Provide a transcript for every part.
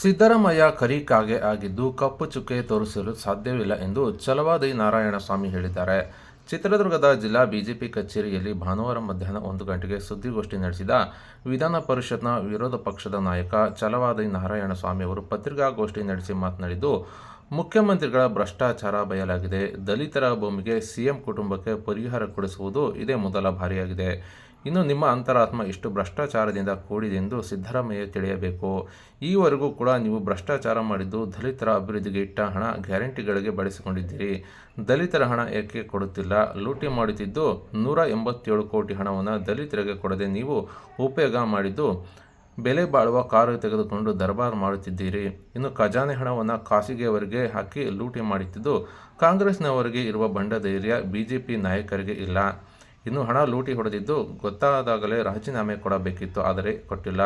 ಸಿದ್ದರಾಮಯ್ಯ ಕರಿಕಾಗೆ ಆಗಿದ್ದು ಕಪ್ಪು ಚುಕ್ಕೆ ತೋರಿಸಲು ಸಾಧ್ಯವಿಲ್ಲ ಎಂದು ಛಲವಾದಿ ನಾರಾಯಣಸ್ವಾಮಿ ಹೇಳಿದ್ದಾರೆ. ಚಿತ್ರದುರ್ಗದ ಜಿಲ್ಲಾ ಬಿಜೆಪಿ ಕಚೇರಿಯಲ್ಲಿ ಭಾನುವಾರ ಮಧ್ಯಾಹ್ನ ಒಂದು ಗಂಟೆಗೆ ಸುದ್ದಿಗೋಷ್ಠಿ ನಡೆಸಿದ ವಿಧಾನ ಪರಿಷತ್ನ ವಿರೋಧ ಪಕ್ಷದ ನಾಯಕ ಛಲವಾದಿ ನಾರಾಯಣಸ್ವಾಮಿ ಅವರು ಪತ್ರಿಕಾಗೋಷ್ಠಿ ನಡೆಸಿ ಮಾತನಾಡಿದ್ದು, ಮುಖ್ಯಮಂತ್ರಿಗಳ ಭ್ರಷ್ಟಾಚಾರ ಬಯಲಾಗಿದೆ. ದಲಿತರ ಭೂಮಿಗೆ ಸಿಎಂ ಕುಟುಂಬಕ್ಕೆ ಪರಿಹಾರ ಕೊಡಿಸುವುದು ಇದೇ ಮೊದಲ ಬಾರಿಯಾಗಿದೆ. ಇನ್ನು ನಿಮ್ಮ ಅಂತರಾತ್ಮ ಎಷ್ಟು ಭ್ರಷ್ಟಾಚಾರದಿಂದ ಕೂಡಿದೆ ಎಂದು ಸಿದ್ದರಾಮಯ್ಯ ತಿಳಿಯಬೇಕು. ಈವರೆಗೂ ಕೂಡ ನೀವು ಭ್ರಷ್ಟಾಚಾರ ಮಾಡಿದ್ದು ದಲಿತರ ಅಭಿವೃದ್ಧಿಗೆ ಇಟ್ಟ ಹಣ ಗ್ಯಾರಂಟಿಗಳಿಗೆ ಬಳಸಿಕೊಂಡಿದ್ದೀರಿ. ದಲಿತರ ಹಣ ಏಕೆ ಕೊಡುತ್ತಿಲ್ಲ? ಲೂಟಿ ಮಾಡುತ್ತಿದ್ದು ನೂರ ಎಂಬತ್ತೇಳು ಕೋಟಿ ಹಣವನ್ನು ದಲಿತರಿಗೆ ಕೊಡದೆ ನೀವು ಉಪಯೋಗ ಮಾಡಿದ್ದು ಬೆಲೆ ಬಾಳುವ ಕಾರು ತೆಗೆದುಕೊಂಡು ದರ್ಬಾರ್ ಮಾಡುತ್ತಿದ್ದೀರಿ. ಇನ್ನು ಖಜಾನೆ ಹಣವನ್ನು ಖಾಸಗಿಯವರಿಗೆ ಹಾಕಿ ಲೂಟಿ ಮಾಡುತ್ತಿದ್ದು ಕಾಂಗ್ರೆಸ್ನವರಿಗೆ ಇರುವ ಬಂಡ ಧೈರ್ಯ ಬಿಜೆಪಿ ನಾಯಕರಿಗೆ ಇಲ್ಲ. ಇನ್ನು ಹಣ ಲೂಟಿ ಹೊಡೆದಿದ್ದು ಗೊತ್ತಾದಾಗಲೇ ರಾಜೀನಾಮೆ ಕೊಡಬೇಕಿತ್ತು, ಆದರೆ ಕೊಟ್ಟಿಲ್ಲ.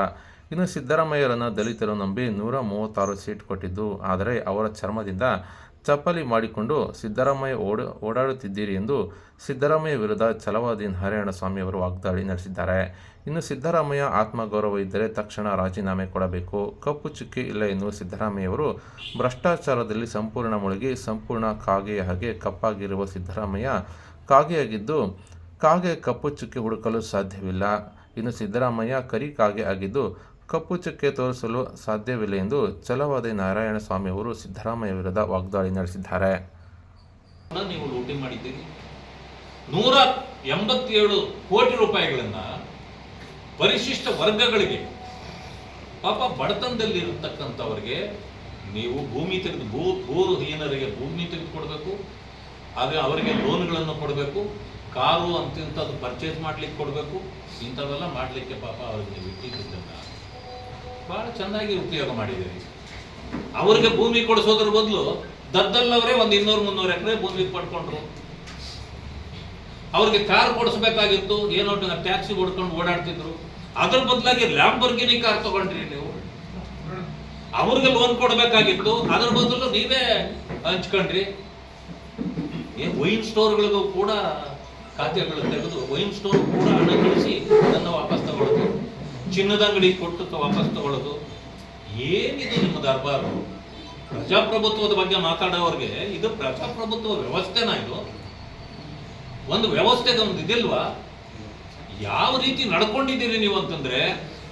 ಇನ್ನು ಸಿದ್ದರಾಮಯ್ಯರನ್ನು ದಲಿತರು ನಂಬಿ ನೂರ ಮೂವತ್ತಾರು ಸೀಟ್ ಕೊಟ್ಟಿದ್ದು, ಆದರೆ ಅವರ ಚರ್ಮದಿಂದ ಚಪ್ಪಲಿ ಮಾಡಿಕೊಂಡು ಸಿದ್ದರಾಮಯ್ಯ ಓಡ, ಓಡಾಡುತ್ತಿದ್ದೀರಿ ಎಂದು ಸಿದ್ದರಾಮಯ್ಯ ವಿರುದ್ಧ ಛಲವಾದಿ ನಾರಾಯಣಸ್ವಾಮಿ ಅವರು ವಾಗ್ದಾಳಿ ನಡೆಸಿದ್ದಾರೆ. ಇನ್ನು ಸಿದ್ದರಾಮಯ್ಯ ಆತ್ಮಗೌರವ ಇದ್ದರೆ ತಕ್ಷಣ ರಾಜೀನಾಮೆ ಕೊಡಬೇಕು. ಕಪ್ಪು ಚುಕ್ಕಿ ಇಲ್ಲ ಎನ್ನುವ ಸಿದ್ದರಾಮಯ್ಯವರು ಭ್ರಷ್ಟಾಚಾರದಲ್ಲಿ ಸಂಪೂರ್ಣ ಮುಳುಗಿ, ಸಂಪೂರ್ಣ ಕಾಗೆಯ ಹಾಗೆ ಕಪ್ಪಾಗಿರುವ ಸಿದ್ದರಾಮಯ್ಯ ಕಾಗೆಯಾಗಿದ್ದು ಕಾಗೆ ಕಪ್ಪು ಚುಕ್ಕೆ ಹುಡುಕಲು ಸಾಧ್ಯವಿಲ್ಲ. ಇನ್ನು ಸಿದ್ದರಾಮಯ್ಯ ಕರಿ ಕಾಗೆ ಆಗಿದ್ದು, ಕಪ್ಪು ಚುಕ್ಕೆ ತೋರಿಸಲು ಸಾಧ್ಯವಿಲ್ಲ ಎಂದು ಛಲವಾದಿ ನಾರಾಯಣಸ್ವಾಮಿ ಅವರು ಸಿದ್ದರಾಮಯ್ಯ ವಿರುದ್ಧ ವಾಗ್ದಾಳಿ ನಡೆಸಿದ್ದಾರೆ. ನೀವು ಲೂಟಿ ಮಾಡಿದ್ದೀರಿ. ನೂರ ಎಂಬತ್ತೇಳು ಕೋಟಿ ರೂಪಾಯಿಗಳನ್ನ ಪರಿಶಿಷ್ಟ ವರ್ಗಗಳಿಗೆ, ಪಾಪ ಬಡತನದಲ್ಲಿ ಇರತಕ್ಕಂಥವ್ರಿಗೆ ನೀವು ಭೂಮಿ ತೆಗೆದು, ಭೂ ಭೂರು ಹೀನರಿಗೆ ಭೂಮಿ ತೆಗೆದುಕೊಡ್ಬೇಕು. ಆದರೆ ಅವರಿಗೆ ಲೋನ್ಗಳನ್ನು ಕೊಡಬೇಕು. ಕಾರು ಅಂತಿಂಥದ್ದು ಪರ್ಚೇಸ್ ಮಾಡ್ಲಿಕ್ಕೆ ಕೊಡಬೇಕು. ಇಂಥವೆಲ್ಲ ಮಾಡಲಿಕ್ಕೆ ಪಾಪ ಅವ್ರಿಗೆ ನೀವು ಇಟ್ಟಿದ್ದನ್ನ ಭಾಳ ಚೆನ್ನಾಗಿ ಉಪಯೋಗ ಮಾಡಿದ್ದೀರಿ. ಅವರಿಗೆ ಭೂಮಿ ಕೊಡಿಸೋದ್ರ ಬದಲು ದದ್ದಲ್ಲವರೇ ಒಂದು ಇನ್ನೂರು ಮುನ್ನೂರು ಎಕರೆ ಭೂಮಿ ಪಡ್ಕೊಂಡ್ರು. ಅವ್ರಿಗೆ ಕಾರ್ ಕೊಡಿಸ್ಬೇಕಾಗಿತ್ತು, ಏನೋ ಟ್ಯಾಕ್ಸಿ ಹೊಡ್ಕೊಂಡು ಓಡಾಡ್ತಿದ್ರು. ಅದ್ರ ಬದಲಾಗಿ ಲ್ಯಾಂಬರ್ಗಿನಿ ಕಾರ್ ತಗೊಂಡ್ರಿ ನೀವು. ಅವ್ರಿಗೆ ಲೋನ್ ಕೊಡಬೇಕಾಗಿತ್ತು, ಅದ್ರ ಬದಲು ನೀವೇ ಹಂಚ್ಕೊಂಡ್ರಿ. ವೈನ್ ಸ್ಟೋರ್ಗಳಿಗೂ ಕೂಡ ಖಾತೆಗಳು ತೆಗೆದು ವೈನ್ ಸ್ಟೋರ್ ಕೂಡ ಹಣ ಕಳಿಸಿ ಅದನ್ನು ವಾಪಸ್ ತಗೊಳ್ಳೋದು. ಚಿನ್ನದ ಅಂಗಡಿ ಕೊಟ್ಟು ವಾಪಸ್ ತಗೊಳ್ಳೋದು. ಏನಿದು ನಿಮ್ಮ ದರ್ಬಾರು? ಪ್ರಜಾಪ್ರಭುತ್ವದ ಬಗ್ಗೆ ಮಾತಾಡೋರಿಗೆ ಇದು ಪ್ರಜಾಪ್ರಭುತ್ವ ವ್ಯವಸ್ಥೆನಾ ಇದು? ಒಂದು ವ್ಯವಸ್ಥೆಗೆ ಒಂದು ಇದಿಲ್ವಾ? ಯಾವ ರೀತಿ ನಡ್ಕೊಂಡಿದ್ದೀರಿ ನೀವು ಅಂತಂದ್ರೆ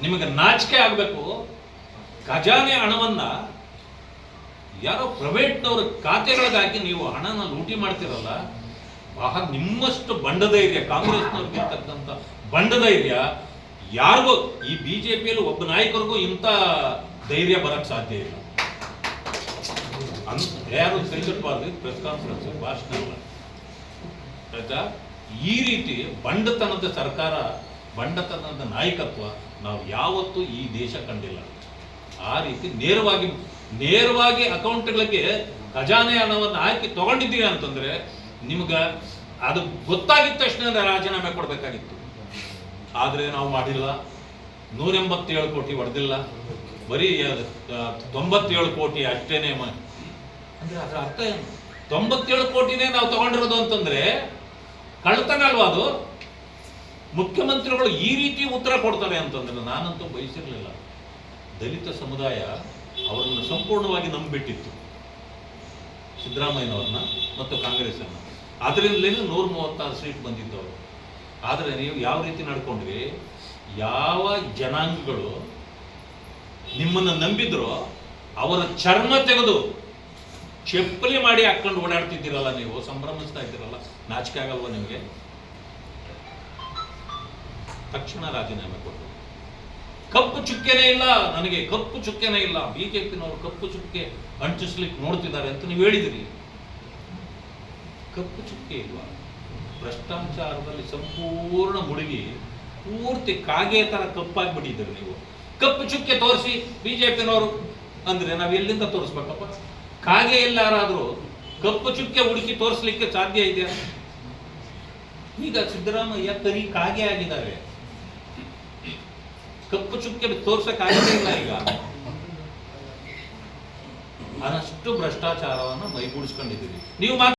ನಿಮಗೆ ನಾಚಿಕೆ ಆಗಬೇಕು. ಖಜಾನೆ ಹಣವನ್ನ ಯಾರೋ ಪ್ರೈವೇಟ್ನವ್ರ ಖಾತೆಗಳಿಗೆ ಹಾಕಿ ನೀವು ಹಣನ ಲೂಟಿ ಮಾಡ್ತಿರಲ್ಲ ಬಹಳ ನಿಮ್ಮಷ್ಟು ಬಂಡ ಧೈರ್ಯ, ಕಾಂಗ್ರೆಸ್ನವ್ರಿಗೆ ಇರ್ತಕ್ಕಂಥ ಬಂಡ ಧೈರ್ಯ, ಯಾರಿಗೂ, ಈ ಬಿಜೆಪಿಯಲ್ಲಿ ಒಬ್ಬ ನಾಯಕರಿಗೂ ಇಂಥ ಧೈರ್ಯ ಬರಕ್ಕೆ ಸಾಧ್ಯ ಇಲ್ಲ. ಅಂತ ಯಾರು ಕೈಗಟ್ಟಬಾರ್ದು ಪ್ರೆಸ್ ಕಾನ್ಫರೆನ್ಸ್ ಭಾಷಣ ಅಲ್ಲ. ಆಯ್ತಾ? ಈ ರೀತಿ ಬಂಡತನದ ಸರ್ಕಾರ, ಬಂಡತನದ ನಾಯಕತ್ವ ನಾವು ಯಾವತ್ತೂ ಈ ದೇಶ ಕಂಡಿಲ್ಲ. ಆ ರೀತಿ ನೇರವಾಗಿ ನೇರವಾಗಿ ಅಕೌಂಟ್ಗಳಿಗೆ ಖಜಾನೆ ಹಣವನ್ನು ಹಾಕಿ ತಗೊಂಡಿದ್ದೀವಿ ಅಂತಂದ್ರೆ ನಿಮ್ಗ ಅದು ಗೊತ್ತಾಗಿದ್ದ ತಕ್ಷಣ ರಾಜೀನಾಮೆ ಕೊಡಬೇಕಾಗಿತ್ತು. ಆದರೆ ನಾವು ಮಾಡಿಲ್ಲ. ನೂರ ಎಂಬತ್ತೇಳು ಕೋಟಿ ಹೊಡೆದಿಲ್ಲ. ಬರೀ ತೊಂಬತ್ತೇಳು ಕೋಟಿ ಅಷ್ಟೇನೆ ಅಂದ್ರೆ ಅದರ ಅರ್ಥ ಏನು? ತೊಂಬತ್ತೇಳು ಕೋಟಿನೇ ನಾವು ತಗೊಂಡಿರೋದು ಅಂತಂದ್ರೆ ಕಳ್ತನ ಅಲ್ವಾ ಅದು? ಮುಖ್ಯಮಂತ್ರಿಗಳು ಈ ರೀತಿ ಉತ್ತರ ಕೊಡ್ತಾರೆ ಅಂತಂದ್ರೆ ನಾನಂತೂ ಬಯಸಿರ್ಲಿಲ್ಲ. ದಲಿತ ಸಮುದಾಯ ಅವರನ್ನು ಸಂಪೂರ್ಣವಾಗಿ ನಂಬಿಬಿಟ್ಟಿತ್ತು. ಸಿದ್ದರಾಮಯ್ಯನವ್ರನ್ನ ಮತ್ತು ಕಾಂಗ್ರೆಸ್ಸನ್ನ. ಅದರಿಂದಲೇ ನೂರ ಮೂವತ್ತಾರು ಸೀಟ್ ಬಂದಿದ್ದವರು. ಆದರೆ ನೀವು ಯಾವ ರೀತಿ ನಡ್ಕೊಂಡ್ವಿ? ಯಾವ ಜನಾಂಗಗಳು ನಿಮ್ಮನ್ನು ನಂಬಿದ್ರೋ ಅವರ ಚರ್ಮ ತೆಗೆದು ಚಪ್ಪಲಿ ಮಾಡಿ ಹಾಕೊಂಡು ಓಡಾಡ್ತಿದ್ದೀರಲ್ಲ ನೀವು, ಸಂಭ್ರಮಿಸ್ತಾ ಇದ್ದೀರಲ್ಲ, ನಾಚಿಕೆ ಆಗಲ್ವ ನಿಮಗೆ? ತಕ್ಷಣ ರಾಜೀನಾಮೆ ಕೊಟ್ಟು ಕಪ್ಪು ಚುಕ್ಕೆನೇ ಇಲ್ಲ ನನಗೆ, ಕಪ್ಪು ಚುಕ್ಕೆನೇ ಇಲ್ಲ. ಬಿಜೆಪಿನವರು ಕಪ್ಪು ಚುಕ್ಕೆ ಅಂಟಿಸ್ಲಿಕ್ಕೆ ನೋಡ್ತಿದ್ದಾರೆ ಅಂತ ನೀವು ಹೇಳಿದಿರಿ. ಕಪ್ಪು ಚುಕ್ಕೆ ಇಲ್ವಾ? ಭ್ರಷ್ಟಾಚಾರದಲ್ಲಿ ಸಂಪೂರ್ಣ ಮುಳುಗಿ, ಪೂರ್ತಿ ಕಾಗೆ ತರ ಕಪ್ಪಾಗ್ಬಿಟ್ಟಿದ್ದೀರಿ ನೀವು. ಕಪ್ಪು ಚುಕ್ಕೆ ತೋರಿಸಿ ಬಿಜೆಪಿನವರು ಅಂದ್ರೆ ನಾವು ಎಲ್ಲಿಂದ ತೋರಿಸ್ಬೇಕಪ್ಪ? ಕಾಗೆ ಎಲ್ಲಾರಾದರೂ ಕಪ್ಪು ಚುಕ್ಕೆ ಹುಡುಕಿ ತೋರಿಸ್ಲಿಕ್ಕೆ ಸಾಧ್ಯ ಇದೆಯಾ ಈಗ ಸಿದ್ದರಾಮಯ್ಯ ಕರಿ ಕಾಗೆ ಆಗಿದ್ದಾರೆ. ಕಪ್ಪು ಚುಕ್ಕೆ ತೋರ್ಸಕ್ ಆಗದೇ ಇಲ್ಲ ಈಗ. ಅನಷ್ಟು ಭ್ರಷ್ಟಾಚಾರವನ್ನು ಮೈಗೂಡಿಸ್ಕೊಂಡಿದ್ದೀರಿ. ನೀವು